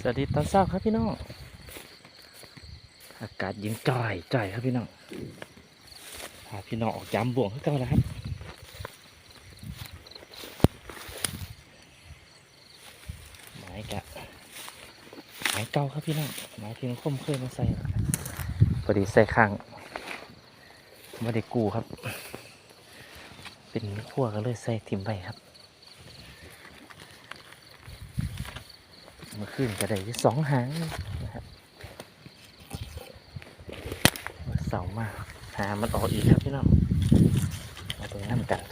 สวัสดีตอนเช้าครับพี่น้อง อากาศเย็นจ่อยจ่อยครับพี่น้องพาพี่น้องออกยามบ่วงขึ้นกันแล้วครับไม้กะไม้เก่าครับพี่น้องไม้ที่น้องคมเคยมาใส่พอดีใส่ข้างไม่ได้กูครับ เป็นขั้วก็เลยใส่ทิมไปครับ มื่อคืนก็ได้สองหางนะครับเสามาหามันออกอีกครับพี่น้องมาตรงน้ำกัน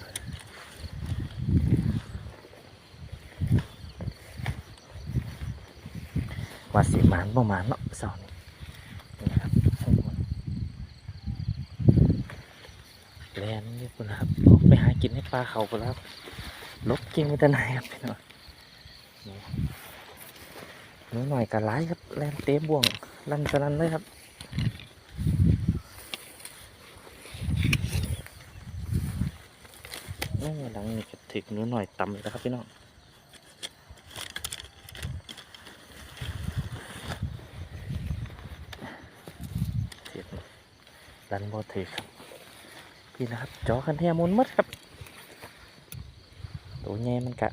ว่าสิหมานบ่หมานเนาะเสานี่นะครับแลนนี่คุณครับออกไปหากินให้ปลาเขาไปแล้วครับลบกินไม่ได้ไหนครับพี่น้องนี่น้อย หน่อยกับร้ายครับแลนเต็มบ่วงลันสลันเลยครับโอ้หลังนี่ก็ถึกนูหน่อยต่ำเลยนะครับพี่น้องเสียบดันบอถือครับพี่นะครับจอคันเทียมุนมัดครับตัวแง่มันกะ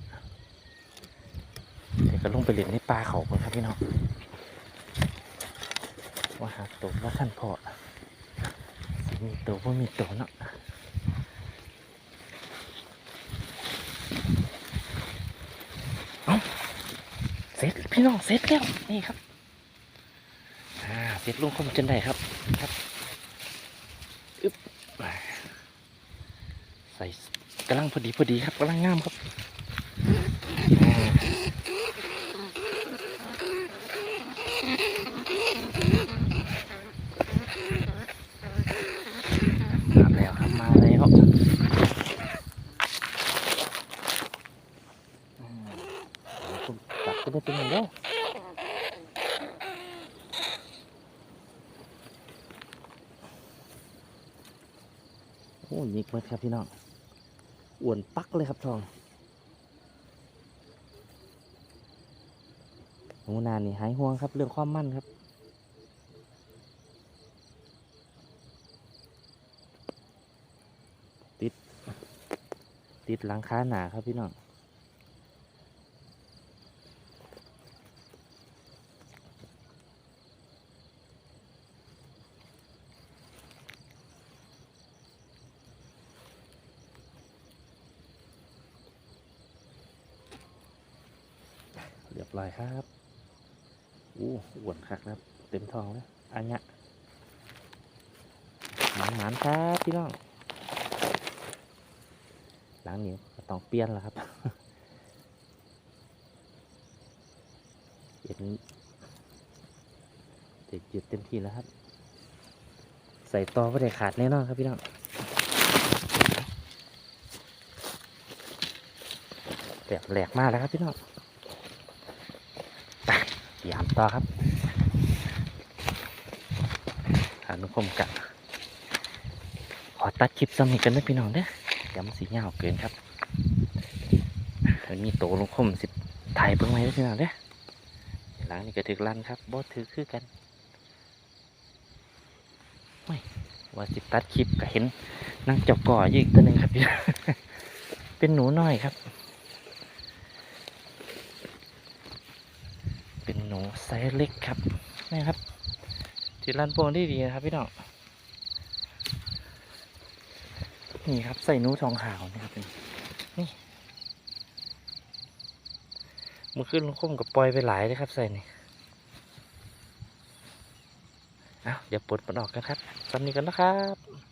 ก็ลงไปเล่นในปลาเขาก่อนครับพี่น้องว่าหาตัวว่าท่านพอมีตัวว่ามีตัวเนาะเอ้าเสร็จพี่น้องเสร็จแล้วนี่ครับอ่าเสร็จลุงคมจนได้ครับครับอึ๊บใส่กำลังพอดีพอดีครับกำลังงามครับอ่ามาแล้วครับมาแล้วอืมเดี๋ยวผม จับก็ได้เป็นอย่างเดียวโอ้ยิกเบิดครับพี่น้องอ้วนปักเลยครับทองหนูนานี่หายห่วงครับ เรื่องความมั่นครับติดติดหลังคาหนาครับพี่น้อง เรียบร้อยครับอู้อ้วนคักครับ เต็มทองแล้วอันเนี้ยหมานหมานๆครับพี่น้องหลังนี้ต้องเปลี่ยนแล้วครับเย็นเด็ดหยุดเต็มที่แล้วครับ ใส่ต่อไม่ได้ขาดแน่นอนครับพี่น้องแบบแหลกมากแล้วครับพี่น้อง ยามต่อครับอนุคมกะขอตัดคลิปซ้ำนี้กันนะพี่น้องเด้อย่ามันสีเงาเกินครับอันนี้โตลงคมสิบถ่ายเบิ่งไว้เด้อพี่น้องเด้อหลังนี้ก็ถึกลันครับบอสถือคือกันไม่ว่าสิตัดคลิปก็เห็นนั่งจาะก่ออยู่อีกตัวหนึ่งครับพี่เป็นหนูน้อยครับ เป็น หนูไซส์เล็กครับนี่ครับที่ร้านโปงได้ดีนะครับพี่น้องนี่ครับใส่หนูทองขาวนะครับนี่มื่อขึ้นลุงคมกับปล่อยไปหลายเลยครับใส่นี่เอาเดี๋ยวปลดมันออกกันครับซ้ำนี้กันนะครับ